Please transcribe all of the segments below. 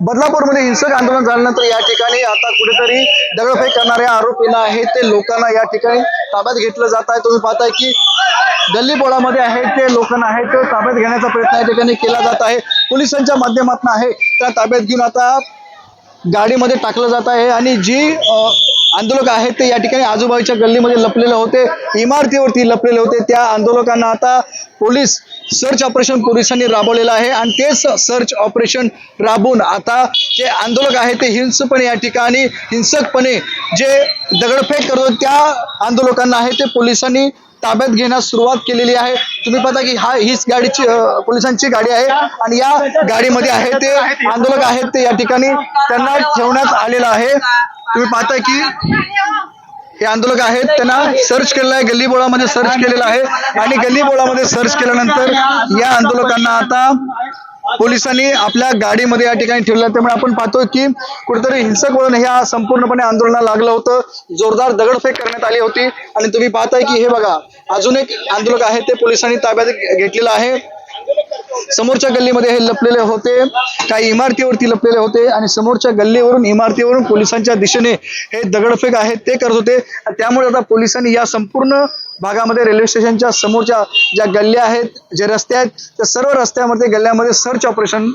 बदलापूरमध्ये हिंसक आंदोलन झाल्यानंतर या ठिकाणी आता कुठेतरी दगडफेक करणाऱ्या आरोपींना आहे ते लोकांना या ठिकाणी ताब्यात घेतलं जात आहे. तुम्ही पाहताय की गल्ली बोळामध्ये आहे ते लोकांना आहे ते ताब्यात घेण्याचा प्रयत्न या ठिकाणी केला जात आहे. पोलिसांच्या माध्यमातून आहे त्या ताब्यात घेऊन आता गाडीमध्ये टाकलं जात आहे आणि जी आंदोलक आहेत ते या ठिकाणी आजूबाजूच्या गल्लीमध्ये लपलेले होते. इमारतीवरती लपलेले होते. त्या आंदोलकांना आता पोलीस सर्च ऑपरेशन पोलिसांनी राबवलेलं आहे आणि तेच सर्च ऑपरेशन राबवून आता जे आंदोलक आहेत ते हिंसपणे या ठिकाणी हिंसकपणे जे दगडफेक करत होते, त्या आंदोलकांना आहे ते पोलिसांनी ताब्यात घेण्यास सुरुवात केलेली आहे. तुम्ही पाहता की हा हीच गाडीची पोलिसांची गाडी आहे आणि या गाडीमध्ये आहे ते आंदोलक आहेत ते या ठिकाणी त्यांना ठेवण्यात आलेलं आहे. तुम्ही पाहताय की हे आंदोलक आहेत त्यांना सर्च केलेलं आहे गल्ली बोळामध्ये सर्च केलेलं आहे. आणि गल्ली बोळामध्ये सर्च केल्यानंतर या आंदोलकांना आता पोलिसांनी आपल्या गाडीमध्ये या ठिकाणी ठेवलं आहे. त्यामुळे आपण पाहतोय की कुठेतरी हिंसक वळण ह्या संपूर्णपणे आंदोलनाला लागलं होतं. जोरदार दगडफेक करण्यात आली होती. आणि तुम्ही पाहताय की हे बघा अजून एक आंदोलक आहे ते पोलिसांनी ताब्यात घेतलेलं आहे. समोरच्या गल्लीमध्ये हे लपलेले होते. काही इमारतीवरती लपलेले होते आणि समोरच्या गल्लीवरून इमारतीवरून पोलिसांच्या दिशेने हे दगडफेक आहेत ते करत होते. त्यामुळे आता पोलिसांनी या संपूर्ण भागामध्ये रेल्वे स्टेशनच्या समोरच्या ज्या गल्ल्या आहेत जे रस्ते आहेत त्या सर्व रस्त्यामध्ये गल्ल्यामध्ये सर्च ऑपरेशन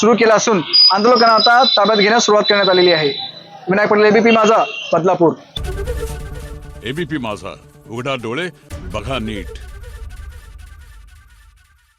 सुरू केलं असून आंदोलकांना आता ताब्यात घेण्यास सुरुवात करण्यात आलेली आहे. विनायक पटेल एबीपी माझा बदलापूर. एबीपी माझा उघडा डोळे बघा नीट.